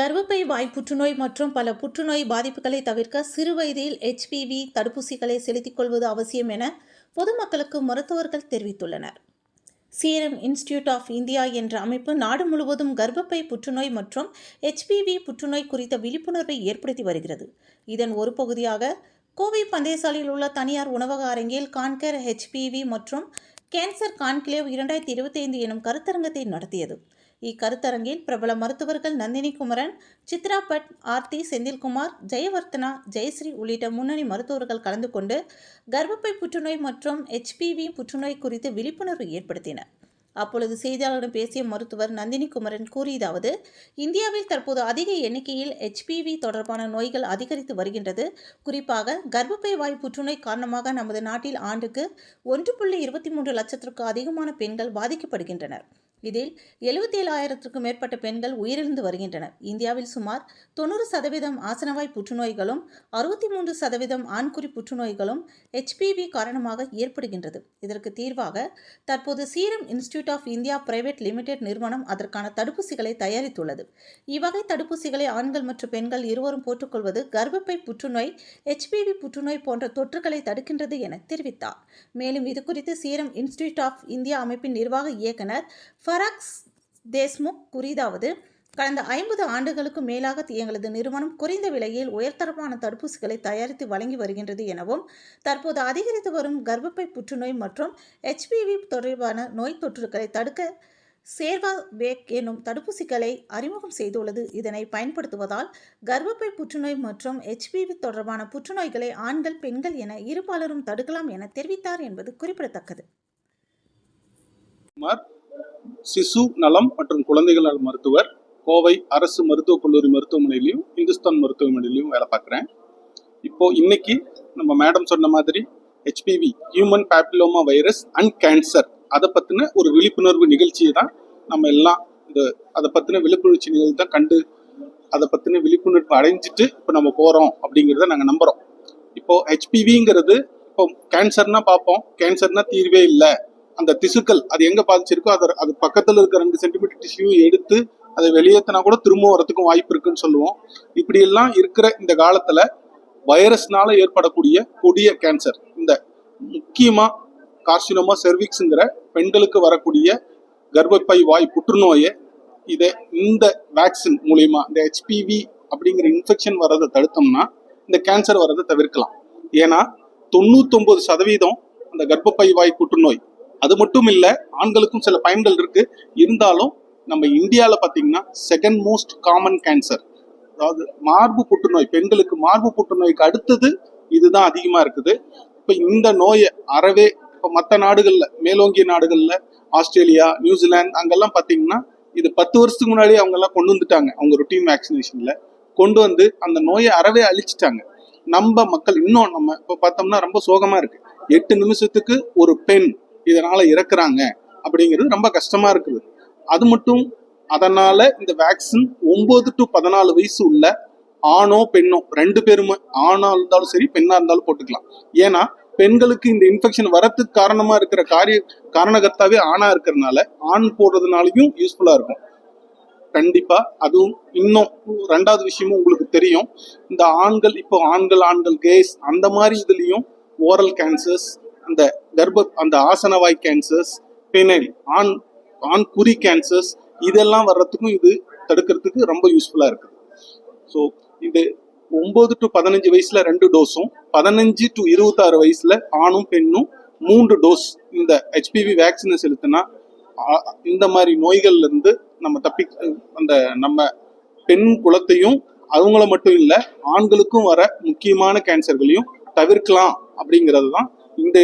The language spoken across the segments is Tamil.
கர்ப்பப்பை வாய் புற்றுநோய் மற்றும் பல புற்றுநோய் பாதிப்புகளை தவிர்க்க சிறு வயதில் ஹெச்பிவி தடுப்பூசிகளை செலுத்திக் கொள்வது அவசியம் என பொதுமக்களுக்கு மருத்துவர்கள் தெரிவித்துள்ளனர். சீரம் இன்ஸ்டிடியூட் ஆஃப் இந்தியா என்ற அமைப்பு நாடு முழுவதும் கர்ப்பப்பை புற்றுநோய் மற்றும் ஹெச்பிவி புற்றுநோய் குறித்த விழிப்புணர்வை ஏற்படுத்தி வருகிறது. இதன் ஒரு பகுதியாக கோவை பந்தயசாலையில் உள்ள தனியார் உணவக அரங்கில் கான்கர் ஹெச்பிவி மற்றும் கேன்சர் கான்கிளேவ் இரண்டாயிரத்தி இருபத்தைந்து எனும் கருத்தரங்கத்தை நடத்தியது. இக்கருத்தரங்கில் பிரபல மருத்துவர்கள் நந்தினி குமரன் சித்ரா பட் ஆர்த்தி செந்தில்குமார் ஜெயவர்த்தனா ஜெயஸ்ரீ உள்ளிட்ட முன்னணி மருத்துவர்கள் கலந்து கொண்டு கர்ப்பப்பை புற்றுநோய் மற்றும் ஹெச்பிவி புற்றுநோய் குறித்து விழிப்புணர்வு ஏற்படுத்தினர். அப்பொழுது செய்தியாளர்களிடம் பேசிய மருத்துவர் நந்தினி குமரன் கூறியதாவது இந்தியாவில் தற்போது அதிக எண்ணிக்கையில் ஹெச்பிவி தொடர்பான நோய்கள் அதிகரித்து வருகின்றது. குறிப்பாக கர்ப்பப்பை வாய் புற்றுநோய் காரணமாக நமது நாட்டில் ஆண்டுக்கு ஒன்று புள்ளி இருபத்தி மூன்று லட்சத்திற்கு அதிகமான பெண்கள் பாதிக்கப்படுகின்றனர். இதில் எழுபத்தி ஏழாயிரத்திற்கும் மேற்பட்ட பெண்கள் உயிரிழந்து வருகின்றனர். இந்தியாவில் சுமார் தொண்ணூறு சதவீதம் ஆசனவாய் புற்றுநோய்களும் அறுபத்தி மூன்று சதவீதம் ஆண்குறி புற்றுநோய்களும் ஹெச்பிவி காரணமாக ஏற்படுகின்றது. இதற்கு தீர்வாக தற்போது serum institute of India private limited நிறுவனம் அதற்கான தடுப்பூசிகளை தயாரித்துள்ளது. இவ்வகை தடுப்பூசிகளை ஆண்கள் மற்றும் பெண்கள் இருவரும் போட்டுக்கொள்வது கர்ப்பப்பை புற்றுநோய் ஹெச்பிவி புற்றுநோய் போன்ற தொற்றுகளை தடுக்கின்றது என தெரிவித்தார். மேலும் இது குறித்து சீரம் இன்ஸ்டிடியூட் ஆஃப் இந்தியா அமைப்பின் நிர்வாக இயக்குனர் ஃபராக்ஸ் தேஸ்முக் கூறியதாவது கடந்த ஐம்பது ஆண்டுகளுக்கு மேலாக எங்களது நிறுவனம் குறைந்த விலையில் உயர்தரமான தடுப்பூசிகளை தயாரித்து வழங்கி வருகின்றது எனவும் தற்போது அதிகரித்து வரும் கர்ப்பப்பை புற்றுநோய் மற்றும் ஹெச்பிவி தொடர்பான நோய் தொற்றுகளை தடுக்க சேர்வாவேக் எனும் தடுப்பூசிகளை அறிமுகம் செய்துள்ளது. இதனை பயன்படுத்துவதால் கர்ப்பப்பை புற்றுநோய் மற்றும் ஹெச்பிவி தொடர்பான புற்றுநோய்களை ஆண்கள் பெண்கள் என இருபாலரும் தடுக்கலாம் என தெரிவித்தார் என்பது குறிப்பிடத்தக்கது. சிசு நலம் மற்றும் குழந்தைகள் நல மருத்துவர் கோவை அரசு மருத்துவக் கல்லூரி மருத்துவமனையிலையும் இந்துஸ்தான் மருத்துவமனையிலையும் வேலை பார்க்குறேன். இப்போ இன்னைக்கு நம்ம மேடம் சொன்ன மாதிரி HPV human papilloma virus and cancer அதை பற்றின ஒரு விழிப்புணர்வு நிகழ்ச்சியை தான் நம்ம எல்லாம் இந்த அதை பற்றின விழிப்புணர்ச்சி நிகழ்ச்சி தான் கண்டு அதை பற்றின விழிப்புணர்வு அடைஞ்சிட்டு இப்போ நம்ம போகிறோம் அப்படிங்கிறத நாங்கள் நம்புகிறோம் இப்போ ஹெச்பிவிங்கிறது இப்போ கேன்சர்னா பார்ப்போம் கேன்சர்னா தீர்வே இல்லை. அந்த திசுக்கள் அது எங்க பாதிச்சிருக்கோ அதை அது பக்கத்துல இருக்க ரெண்டு சென்டிமீட்டர் டிஷ்யூ எடுத்து அதை வெளியேற்றினா கூட திரும்ப வரத்துக்கும் வாய்ப்பு இருக்குன்னு சொல்லுவோம். இப்படி எல்லாம் இருக்கிற இந்த காலத்துல வைரஸ்னால ஏற்படக்கூடிய கொடிய கேன்சர் இந்த முக்கியமா கார்சினோமா செர்விக்ஸுங்கிற பெண்களுக்கு வரக்கூடிய கர்ப்பப்பை வாய் புற்றுநோயை இதை இந்த வேக்சின் மூலயமா இந்த ஹெச்பிவி அப்படிங்கிற இன்ஃபெக்ஷன் வர்றதை தடுத்தோம்னா இந்த கேன்சர் வர்றதை தவிர்க்கலாம். ஏன்னா தொண்ணூத்தொன்பது சதவீதம் அந்த கர்ப்பப்பை வாய் புற்றுநோய் அது மட்டும் இல்லை ஆண்களுக்கும் சில பயன்கள் இருக்கு. இருந்தாலும் நம்ம இந்தியாவில் பார்த்தீங்கன்னா செகண்ட் மோஸ்ட் காமன் கேன்சர் அதாவது மார்பு புற்றுநோய் பெண்களுக்கு மார்பு புற்றுநோய்க்கு அடுத்தது இதுதான் அதிகமாக இருக்குது. இப்போ இந்த நோயை அறவே இப்போ மற்ற நாடுகளில் மேலோங்கிய நாடுகளில் ஆஸ்திரேலியா நியூசிலாந்து அங்கெல்லாம் பார்த்தீங்கன்னா இது பத்து வருஷத்துக்கு முன்னாடி அவங்கெல்லாம் கொண்டு வந்துட்டாங்க அவங்க ருட்டீன் வேக்சினேஷனில் கொண்டு வந்து அந்த நோயை அறவே அழிச்சிட்டாங்க. நம்ம மக்கள் இன்னும் நம்ம இப்போ பார்த்தோம்னா ரொம்ப சோகமாக இருக்குது எட்டு நிமிஷத்துக்கு ஒரு பெண் இதனால இறக்குறாங்க அப்படிங்கிறது ரொம்ப கஷ்டமா இருக்குது. அது மட்டும் அதனால இந்த வேக்சின் ஒன்பது டு பதினாலு வயசு உள்ள ஆணோ பெண்ணோ ரெண்டு பேருமே ஆணா இருந்தாலும் சரி பெண்ணா இருந்தாலும் போட்டுக்கலாம். ஏன்னா பெண்களுக்கு இந்த இன்ஃபெக்ஷன் வரத்துக்கு காரணமா இருக்கிற காரிய காரணகர்த்தாவே ஆணா இருக்கிறதுனால ஆண் போடுறதுனாலையும் யூஸ்ஃபுல்லா இருக்கும். கண்டிப்பா அதுவும் இன்னும் ரெண்டாவது விஷயமும் உங்களுக்கு தெரியும். இந்த ஆண்கள் இப்போ ஆண்கள் ஆண்கள் கேஸ் அந்த மாதிரி இதுலயும் ஓரல் கேன்சர்ஸ் அந்த கர்ப்ப அந்த ஆசனவாய் கேன்சர்ஸ் பெனைல் ஆண் ஆண் குறி கேன்சர்ஸ் இதெல்லாம் வர்றதுக்கும் இது தடுக்கிறதுக்கு ரொம்ப யூஸ்ஃபுல்லாக இருக்குது ஸோ இது ஒம்பது டு பதினஞ்சு வயசுல ரெண்டு டோஸும் பதினஞ்சு டு இருபத்தாறு வயசுல ஆணும் பெண்ணும் மூன்று டோஸ் இந்த ஹெச்பிவி வேக்சினை செலுத்தினா இந்த மாதிரி நோய்கள்ல இருந்து நம்ம தப்பி அந்த நம்ம பெண் குலத்தையும் அவங்கள மட்டும் இல்லை ஆண்களுக்கும் வர முக்கியமான கேன்சர்களையும் தவிர்க்கலாம் அப்படிங்கிறது தான் இந்த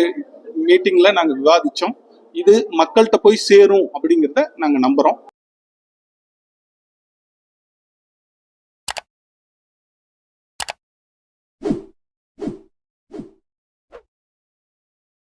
மீட்டிங்கில் நாங்கள் விவாதித்தோம் இது மக்கள்கிட்ட போய் சேரும் அப்படிங்கிறத நாங்கள் நம்புகிறோம்